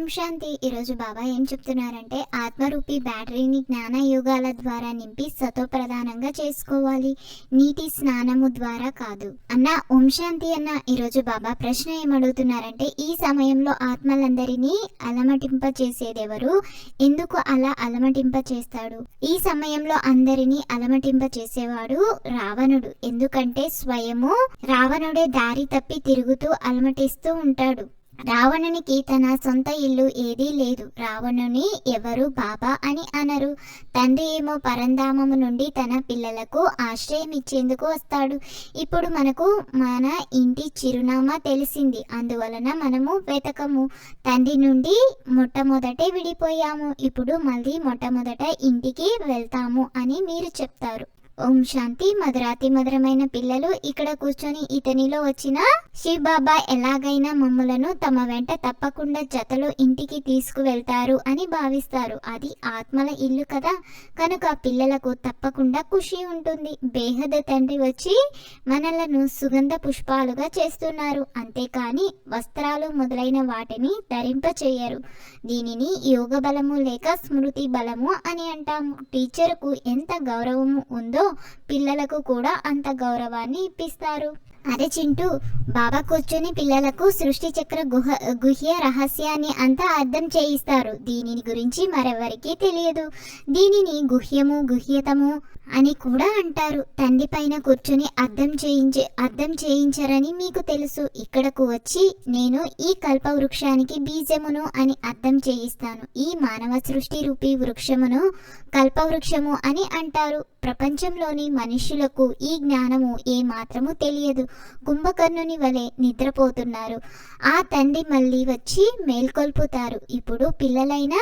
ఓం శాంతి. ఈరోజు బాబా ఏం చెప్తున్నారంటే ఆత్మరూపి బ్యాటరీని జ్ఞాన యోగాల ద్వారా నింపి సతో ప్రధానంగా చేసుకోవాలి. నీటి స్నానము ద్వారా కాదు. అన్న ఓం శాంతి అన్న ఈరోజు బాబా ప్రశ్న ఏమడుగుతున్నారంటే ఈ సమయంలో ఆత్మలందరినీ అలమటింప చేసేదెవరు ఎందుకు అలా అలమటింప చేస్తాడు ఈ సమయంలో అందరినీ అలమటింప చేసేవాడు రావణుడు. ఎందుకంటే స్వయము రావణుడే దారి తప్పి తిరుగుతూ అలమటిస్తూ ఉంటాడు. రావణునికి తన సొంత ఇల్లు ఏదీ లేదు. రావణుని ఎవరు బాబా అని అనరు. తండ్రి ఏమో పరంధామము నుండి తన పిల్లలకు ఆశ్రయం ఇచ్చేందుకు వస్తాడు. ఇప్పుడు మనకు మన ఇంటి చిరునామా తెలిసింది. అందువలన మనము వెతకము. తండ్రి నుండి మొట్టమొదటే విడిపోయాము. ఇప్పుడు మళ్ళీ మొట్టమొదట ఇంటికి వెళ్తాము అని మీరు చెప్తారు. ఓం శాంతి. మధురాతి మధురమైన పిల్లలు ఇక్కడ కూర్చొని ఇతనిలో వచ్చిన శివ్ బాబా ఎలాగైనా మమ్ములను తమ వెంట తప్పకుండా జతలో ఇంటికి తీసుకువెళ్తారు అని భావిస్తారు. అది ఆత్మల ఇల్లు కదా. కనుక పిల్లలకు తప్పకుండా ఖుషి ఉంటుంది. బేహద తండ్రి వచ్చి మనలను సుగంధ పుష్పాలుగా చేస్తున్నారు. అంతేకాని వస్త్రాలు మొదలైన వాటిని ధరింప చేయరు. దీనిని యోగ బలము లేక స్మృతి బలము అని అంటాము. టీచర్కు ఎంత గౌరవము ఉందో పిల్లలకు కూడా అంత గౌరవాన్ని ఇప్పిస్తారు. అరే చింటూ. బాబా కూర్చుని పిల్లలకు సృష్టి చక్ర గుహ గుహ్య రహస్యాన్ని అంతా అర్థం చేయిస్తారు. దీనిని గురించి మరెవరికీ తెలియదు. దీనిని గుహ్యము గుహ్యతము అని కూడా అంటారు. తండ్రి పైన కూర్చుని అర్థం చేయించే అర్థం చేయించరని మీకు తెలుసు. ఇక్కడకు వచ్చి నేను ఈ కల్ప వృక్షానికి బీజమును అని అర్థం చేయిస్తాను. ఈ మానవ సృష్టి రూపీ వృక్షమును కల్పవృక్షము అని అంటారు. ప్రపంచంలోని మనుషులకు ఈ జ్ఞానము ఏ మాత్రము తెలియదు. కుంభకర్ణుని వలె నిద్రపోతున్నారు. ఆ తండ్రి మళ్ళీ వచ్చి మేల్కొల్పుతారు. ఇప్పుడు పిల్లలైనా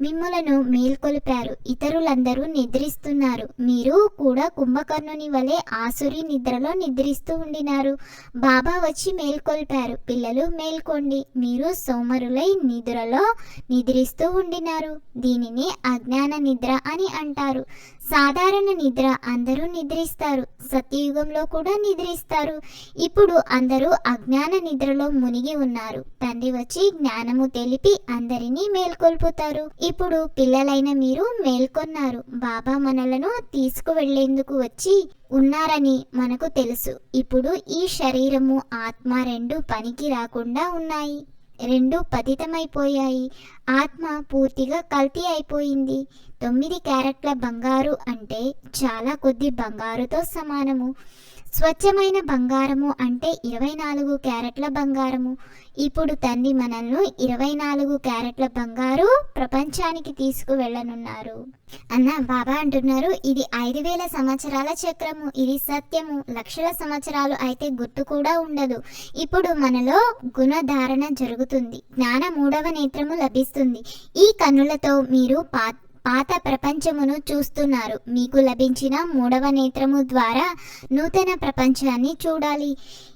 మిమ్ములను మేల్కొల్పారు. ఇతరులందరూ నిద్రిస్తున్నారు. మీరు కూడా కుంభకర్ణుని వలె ఆసురి నిద్రలో నిద్రిస్తూ ఉండినారు. బాబా వచ్చి మేల్కొల్పారు. పిల్లలు మేల్కోండి. మీరు సోమరులై నిద్రలో నిద్రిస్తూ ఉండినారు. దీనిని అజ్ఞాన నిద్ర అని అంటారు. సాధారణ నిద్ర అందరూ నిద్రిస్తారు. సత్యయుగంలో కూడా నిద్రిస్తారు. ఇప్పుడు అందరూ అజ్ఞాన నిద్రలో మునిగి ఉన్నారు. తండ్రి వచ్చి జ్ఞానము తెలిపి అందరినీ మేల్కొల్పుతారు. ఇప్పుడు పిల్లలైన మీరు మేల్కొన్నారు. బాబా మనలను తీసుకువెళ్ళేందుకు వచ్చి ఉన్నారని మనకు తెలుసు. ఇప్పుడు ఈ శరీరము ఆత్మ రెండు పనికి రాకుండా ఉన్నాయి. రెండు పతితమైపోయాయి. ఆత్మ పూర్తిగా కల్తీ అయిపోయింది. తొమ్మిది క్యారెట్ల బంగారు అంటే చాలా కొద్ది బంగారుతో సమానము. స్వచ్ఛమైన బంగారము అంటే ఇరవై నాలుగు క్యారెట్ల బంగారము. ఇప్పుడు తండ్రి మనల్ని ఇరవై నాలుగు క్యారెట్ల బంగారు ప్రపంచానికి తీసుకువెళ్ళనున్నారు. అన్న బాబా అంటున్నారు ఇది ఐదు వేల సంవత్సరాల చక్రము ఇది సత్యము. లక్షల సంవత్సరాలు అయితే గుర్తు కూడా ఉండదు. ఇప్పుడు మనలో గుణధారణ జరుగుతుంది. జ్ఞాన మూడవ నేత్రము లభిస్తుంది. ఈ కన్నులతో మీరు పా పాత ప్రపంచమును చూస్తున్నారు. మీకు లభించిన మూడవ నేత్రము ద్వారా నూతన ప్రపంచాన్ని చూడాలి.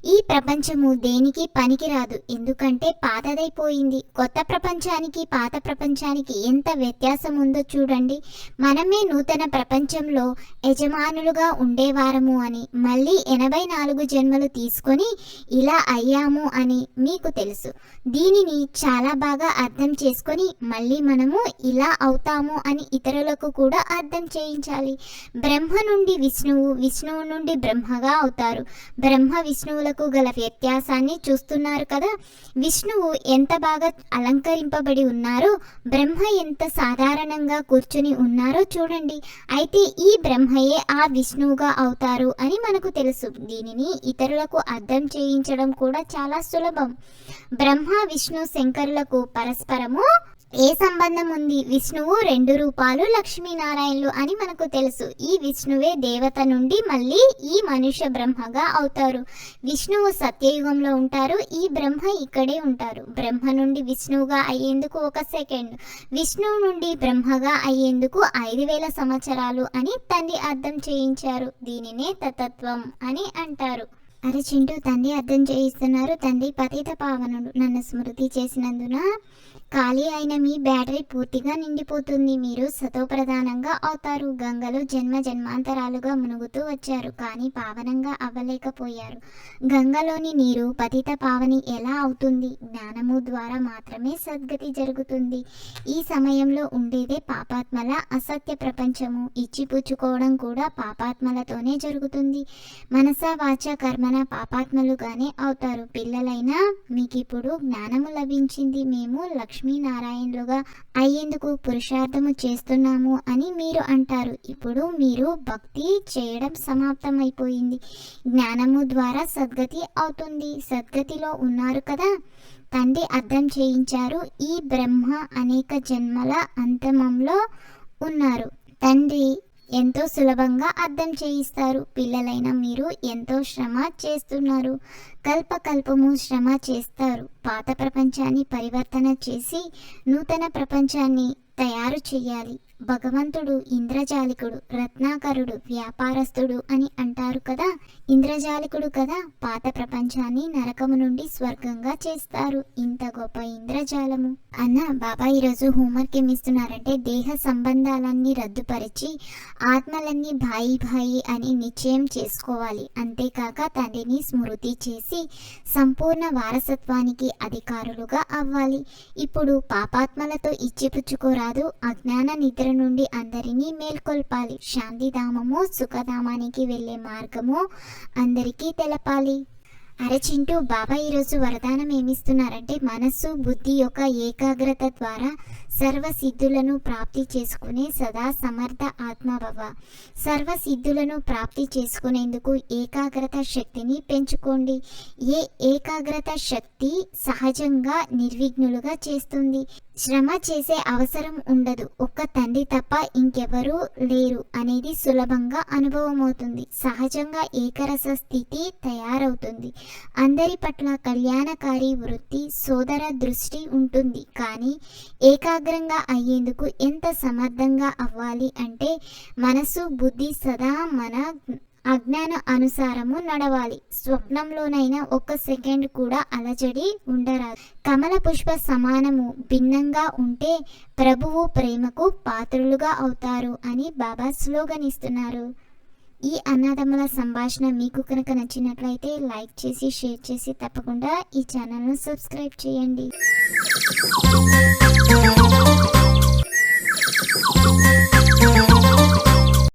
ఈ ప్రపంచము దేనికి పనికిరాదు. ఎందుకంటే పాతదైపోయింది కొత్త ప్రపంచానికి పాత ప్రపంచానికి ఎంత వ్యత్యాసం ఉందో చూడండి. మనమే నూతన ప్రపంచంలో యజమానులుగా ఉండేవారము అని మళ్ళీ ఎనభై నాలుగు జన్మలు తీసుకొని ఇలా అయ్యాము అని మీకు తెలుసు. దీనిని చాలా బాగా అర్థం చేసుకొని మళ్ళీ మనము ఇలా అవుతాము అని ఇతరులకు కూడా అర్థం చేయించాలి. బ్రహ్మ నుండి విష్ణువు విష్ణువు నుండి బ్రహ్మగా అవుతారు. బ్రహ్మ విష్ణువులకు గల వ్యత్యాసాన్ని చూస్తున్నారు కదా? విష్ణువు ఎంత బాగా అలంకరింపబడి ఉన్నారో బ్రహ్మ ఎంత సాధారణంగా కూర్చుని ఉన్నారో చూడండి. అయితే ఈ బ్రహ్మయే ఆ విష్ణువుగా అవుతారు అని మనకు తెలుసు. దీనిని ఇతరులకు అర్థం చేయించడం కూడా చాలా సులభం. బ్రహ్మ విష్ణు శంకరులకు పరస్పరము ఏ సంబంధం ఉంది? విష్ణువు రెండు రూపాలు లక్ష్మీనారాయణులు అని మనకు తెలుసు. ఈ విష్ణువే దేవత నుండి మళ్ళీ ఈ మనుష్య బ్రహ్మగా అవుతారు. విష్ణువు సత్యయుగంలో ఉంటారు. ఈ బ్రహ్మ ఇక్కడే ఉంటారు. బ్రహ్మ నుండి విష్ణువుగా అయ్యేందుకు ఒక సెకండ్. విష్ణువు నుండి బ్రహ్మగా అయ్యేందుకు ఐదు వేల సంవత్సరాలు అని తండ్రి అర్థం చేయించారు. దీనినే తతత్వం అని అంటారు. అరే చింటూ తండ్రి అర్థం చేయిస్తున్నారు. తండ్రి పతిత పావనుడు నన్ను స్మృతి చేసినందున ఖాళీ అయిన మీ బ్యాటరీ పూర్తిగా నిండిపోతుంది. మీరు సతోప్రధానంగా అవుతారు. గంగలో జన్మ జన్మాంతరాలుగా మునుగుతూ వచ్చారు కానీ పావనంగా అవ్వలేకపోయారు. గంగలోని నీరు పతిత పావని ఎలా అవుతుంది? జ్ఞానము ద్వారా మాత్రమే సద్గతి జరుగుతుంది. ఈ సమయంలో ఉండేదే పాపాత్మల అసత్య ప్రపంచము. ఇచ్చిపుచ్చుకోవడం కూడా పాపాత్మలతోనే జరుగుతుంది. మనస వాచ కర్మ మన పాపాత్మలుగానే అవుతారు. పిల్లలైనా మీకు ఇప్పుడు జ్ఞానము లభించింది. మేము లక్ష్మీనారాయణులుగా అయ్యేందుకు పురుషార్థము చేస్తున్నాము అని మీరు అంటారు. ఇప్పుడు మీరు భక్తి చేయడం సమాప్తమైపోయింది. జ్ఞానము ద్వారా సద్గతి అవుతుంది. సద్గతిలో ఉన్నారు కదా? తండ్రి అర్థం చేయించారు. ఈ బ్రహ్మ అనేక జన్మల అంతమంలో ఉన్నారు. తండ్రి ఎంతో సులభంగా అర్థం చేయిస్తారు. పిల్లలైన మీరు ఎంతో శ్రమ చేస్తున్నారు. కల్పకల్పము శ్రమ చేస్తారు. పాత ప్రపంచాన్ని పరివర్తన చేసి నూతన ప్రపంచాన్ని తయారు చేయాలి. భగవంతుడు ఇంద్రజాలికుడు రత్నాకరుడు వ్యాపారస్తుడు అని అంటారు కదా? ఇంద్రజాలికుడు కదా పాత ప్రపంచాన్ని నరకము నుండి స్వర్గంగా చేస్తారు. ఇంత గొప్ప ఇంద్రజాలము. అన్న బాబా ఈరోజు హోంవర్క్ ఏమిస్తున్నారంటే దేహ సంబంధాలన్నీ రద్దుపరిచి ఆత్మలన్నీ భాయి భాయి అని నిశ్చయం చేసుకోవాలి. అంతేకాక తండ్రిని స్మృతి చేసి సంపూర్ణ వారసత్వానికి అధికారులుగా అవ్వాలి. ఇప్పుడు పాపాత్మలతో ఇచ్చిపుచ్చుకోరాదు అజ్ఞాన నిద్ర నుండి అందరినీ మేల్కొల్పాలి. శాంతిధామము సుఖధామానికి వెళ్ళే మార్గము అందరికీ తెలపాలి. అరచింటూ బాబా ఈరోజు వరదానం ఏమిస్తున్నారంటే మనస్సు బుద్ధి యొక్క ఏకాగ్రత ద్వారా సర్వ సిద్ధులను ప్రాప్తి చేసుకునే సదా సమర్థ ఆత్మభవ సర్వ సిద్ధులను ప్రాప్తి చేసుకునేందుకు ఏకాగ్రత శక్తిని పెంచుకోండి. ఏ ఏకాగ్రత శక్తి సహజంగా నిర్విఘ్నులుగా చేస్తుంది? శ్రమ చేసే అవసరం ఉండదు. ఒక్క తండ్రి తప్ప ఇంకెవరూ లేరు అనేది సులభంగా అనుభవమవుతుంది. సహజంగా ఏకరస స్థితి తయారవుతుంది. అందరి పట్ల కళ్యాణకారి వృత్తి సోదర దృష్టి ఉంటుంది. కానీ ఏకాగ్రంగా అయ్యేందుకు ఎంత సమర్థంగా అవ్వాలి అంటే మనసు బుద్ధి సదా మన అజ్ఞాన అనుసారము నడవాలి. స్వప్నంలోనైనా ఒక్క సెకండ్ కూడా అలజడి ఉండరాదు. కమల పుష్ప సమానము భిన్నంగా ఉంటే ప్రభువు ప్రేమకు పాత్రులుగా అవుతారు అని బాబా స్లోగన్ ఇస్తున్నారు ఈ అన్నదమ్ముల సంభాషణ మీకు కనుక నచ్చినట్లయితే లైక్ చేసి షేర్ చేసి తప్పకుండా ఈ ఛానల్ను సబ్స్క్రైబ్ చేయండి.